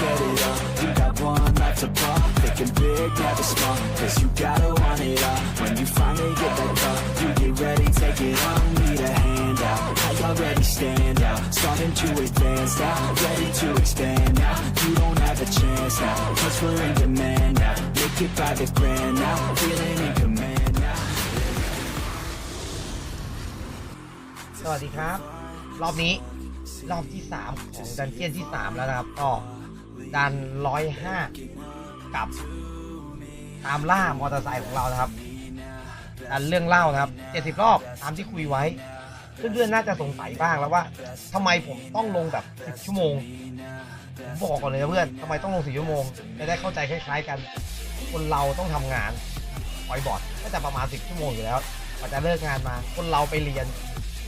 get it up. You got one life to ball. Thinking big, never small. Cause you gotta want it all. When you finally get that call, you get ready, take it on. Need a hand out. I already stand out. Starting to advance now. Ready to expand now. You don't have a chance now. Cause we're in demand now. Make it by the grand now. Feeling in command now. สวัสดีครับ รอบนี้รอบที่ 3 ของดันเจียนที่ 3 แล้วนะครับก็ ดันร้อยห้ากับตามล่ามอเตอร์ไซค์ของเรานะครับ ดันเรื่องเล่านะครับ70รอบตามที่คุยไว้ เพื่อนๆน่าจะสงสัยบ้างแล้วว่าทำไมผมต้องลงแบบ10ชั่วโมงผมบอกก่อนเลยนะเพื่อนทำไมต้องลง10ชั่วโมงจะได้เข้าใจคล้าย ๆ กัน คนเราต้องทำงานปล่อยบอร์ดก็จะประมาณ10ชั่วโมงอยู่แล้วกว่าจะเลิกงานมา คนเราไปเรียน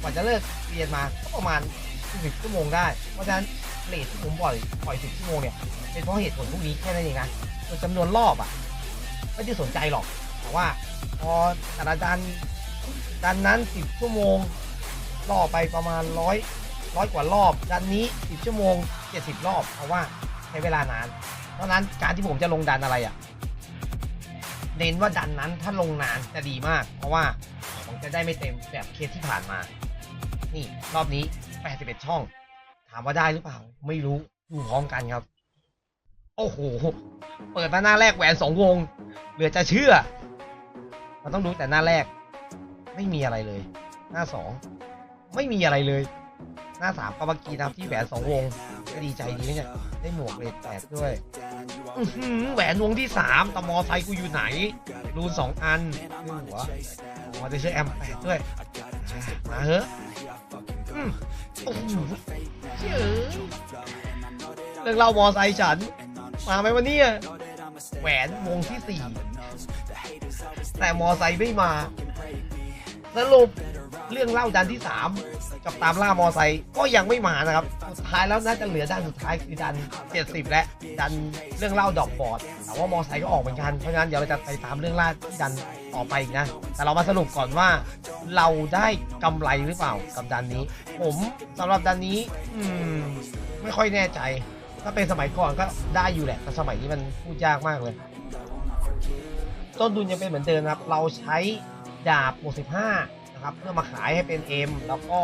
กว่าจะเลิกเรียนมาก็ประมาณ10ชั่วโมงได้ เพราะฉะนั้น เลทผมปล่อยปล่อย10ชั่วโมงเนี่ยเป็นเพราะเหตุผลพวกนี้แค่นั้นเองนะส่วนจำนวนรอบอะไม่ได้สนใจหรอก แต่ว่าพอแต่ละดันดันนั้น10ชั่วโมงรอไปประมาณร้อยร้อยกว่ารอบดันนี้10ชั่วโมง70รอบเพราะว่าใช้เวลานาน เพราะฉะนั้นการที่ผมจะลงดันอะไรอะเน้นว่าดันนั้นถ้าลงนานจะดีมาก เพราะว่าของจะได้ไม่เต็มแบบเคสที่ผ่านมา นี่รอบนี้ 81 ช่อง ถามว่าได้หรือเปล่า ไม่รู้ดูพร้อมกันครับ โอ้โห เปิดมาหน้าแรกแหวนสองวง เหลือจะเชื่อ มันต้องดูแต่หน้าแรก ไม่มีอะไรเลย หน้าสองไม่มีอะไรเลย หน้าสามก็เมื่อกี้นะครับที่แหวนสองวงก็ดีใจดีนะเนี่ยได้หมวกเลดแตกด้วยแหวนวงที่สามต่มอไซค์กูอยู่ไหนรูนสองอันขึ้นหัวมอเตอร์เชอแอมแปดด้วยมาเถอะอืมโอ้โห เรื่องเล่ามอไซค์ฉัน มาไหมวันนี้แหวนวงที่สี่แต่มอไซค์ไม่มา สรุป เรื่องเล่าดันที่ 3 กับตามล่ามอไซค์ก็ยังไม่มานะครับ สุดท้ายแล้วน่าจะเหลือดันสุดท้ายคือดัน 70 และดันเรื่องเล่าดอกบอดแต่ว่ามอไซค์ก็ออกเหมือนกัน เพราะงั้นเดี๋ยวเราจะไปตามเรื่องล่าที่ดันต่อไปนะ แต่เรามาสรุปก่อนว่า เราได้กำไรหรือเปล่ากับดันนี้ ผมสำหรับดันนี้ อืม ไม่ค่อยแน่ใจ ถ้าเป็นสมัยก่อนก็ได้อยู่แหละ แต่สมัยนี้มันพูดยากมากเลย ต้นทุนยังเป็นเหมือนเดิมครับ เราใช้ดาบหมวก15 นะครับเพื่อมาขายให้เป็น M แล้วก็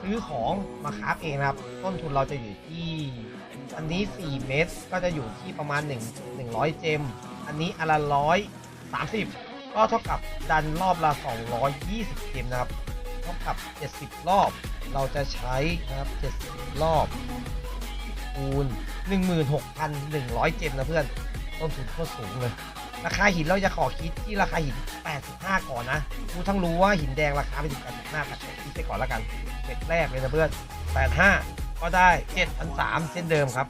ซื้อของมาคราฟเองนะครับ ต้นทุนเราจะอยู่ที่ อันนี้ 4 เมตรก็จะอยู่ที่ประมาณ 1 100 เจม อันนี้อนละร้อยสามสิบก็เท่ากับดันรอบละ 220 เจมนะครับ เท่ากับ 70 รอบ เราจะใช้นะครับ70 รอบคูณ16,100 เจมนะเพื่อน ต้นทุนโคตรสูงเลย ราคาหินเราจะขอคิดที่ราคาหิน 85 ก่อนนะรู้ทั้งรู้ว่าหินแดงราคาไปถึง85แต่คิดไปก่อนแล้วกันเซตแรกเลยนะเพื่อน 85 ก็ได้7,300เช่นเดิมครับ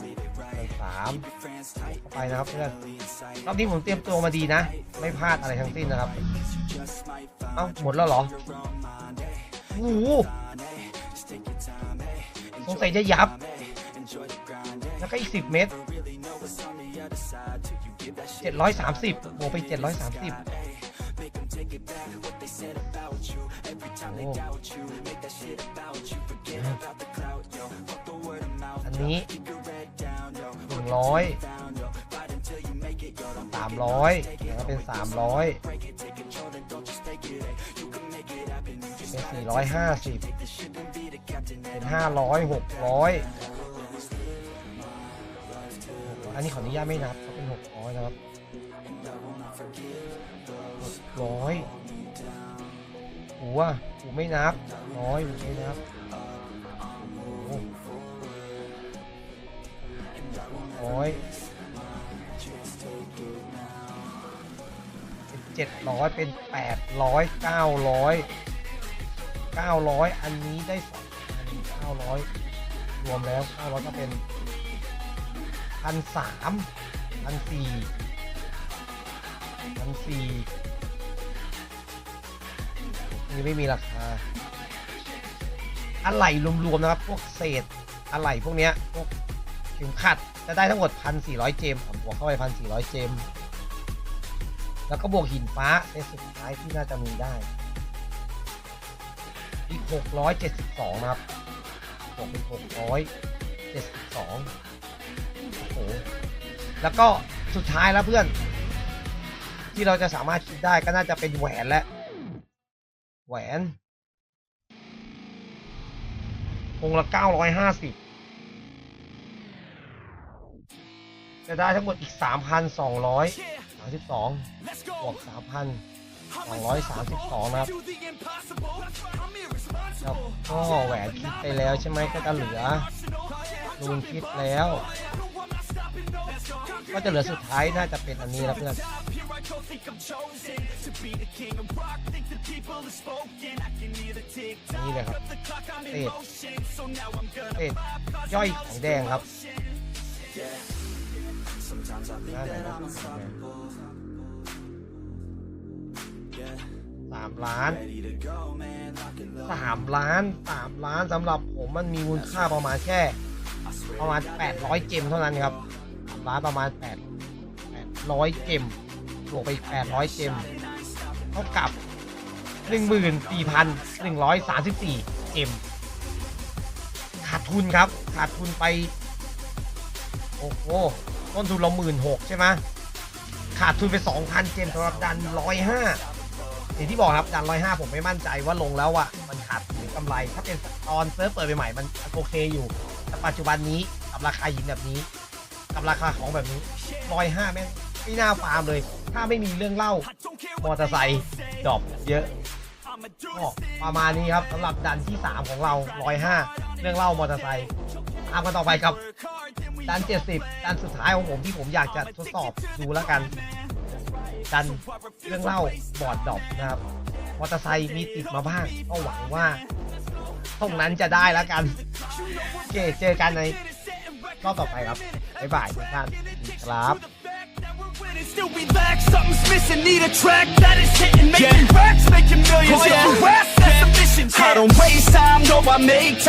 7,300เข้าไปนะครับเพื่อนรอบนี้ผมเตรียมตัวมาดีนะ ไม่พลาดอะไรทั้งสิ้นนะครับ เอ้าหมดแล้วเหรอโอ้โหสงสัยจะยับ แล้วก็อีก 10 เมตร 730บวกไป730โอ้อันนี้100 300แล้วเป็น300เป็น450เป็น500 600อัันนี้ขออนุญาตไม่นับเขาเป็น600นะครับร้อยหูอะหูไม่นับร้อยหูไม่นับโอ้ร้อยเป็นเจ็ดร้อยเป็นแปดร้อยเก้าร้อยเก้าร้อยอันนี้ได้สองอันเก้าร้อยรวมแล้วเก้าร้อยก็เป็น พันสามพันสี่พันสี่นี่ไม่มีราคา อะไหล่รวมๆนะครับ พวกเศษอะไหล่พวกเนี้ยพวกเข็มขัดจะได้ทั้งหมด 1,400 เจมผมบวกเข้าไป 1,400 เจม แล้วก็บวกหินฟ้าเซตสุดท้ายที่น่าจะมีได้ อีก 672 นะครับบวกเป็น 672โอ้โห แล้วก็สุดท้ายแล้วเพื่อน ที่เราจะสามารถคิดได้ก็น่าจะเป็นแหวนและ แหวนองค์ละ950จะได้ทั้งหมดอีก3,232บสองวก3,232นะครับแล้วก็แหวนคิดไปแล้วใช่ไหมก็จะเหลือรูนคิดแล้ว ก็จะเหลือสุดท้ายน่าจะเป็นอันนี้แล้วเพื่อนนี่เลยครับเศษเศษย่อยของแดงครับสามล้านสามล้านสามล้านสำหรับผมมันมีมูลค่าประมาณแค่ ประมาณ 800 เจมเท่านั้นครับ ล้านประมาณ8 800เจมบวกไปอีก800เจมเท่ากับ14,134เจมขาดทุนครับ ขาดทุนไป โอ้โห ต้นทุนเราหมื่นหกใช่ไหมขาดทุนไป2,000เจมสำหรับดัน105อย่างที่บอกครับดัน105ผมไม่มั่นใจว่าลงแล้วอะมันขาดหรือกำไร ถ้าเป็นตอนเซิร์ฟเปิดใหม่ๆมันโอเคอยู่แต่ปัจจุบันนี้กับราคาหินแบบนี้ กับราคาของแบบนี้105แม่งไม่น่าฟาร์มเลย ถ้าไม่มีเรื่องเล่ามอเตอร์ไซค์ดอปเยอะก็ประมาณนี้ครับสำหรับดันที่ 3 ของเรา105เรื่องเล่ามอเตอร์ไซค์ตามกันต่อไปครับดัน 70 ดันสุดท้ายของผมที่ผมอยากจะทดสอบดูแล้วกัน ดันเรื่องเล่าบอร์ดดอปนะครับมอเตอร์ไซค์มีติดมาบ้างก็หวังว่าตรงนั้นจะได้แล้วกัน โอเค เจอกันใน รอบต่อไปครับ บ๊ายบายทุกท่านครับ Still relax, something's missing. Need a track that is hitting, making racks, making millions. Oh, yeah. If you ask, that's the mission. I don't waste time, no, I make time.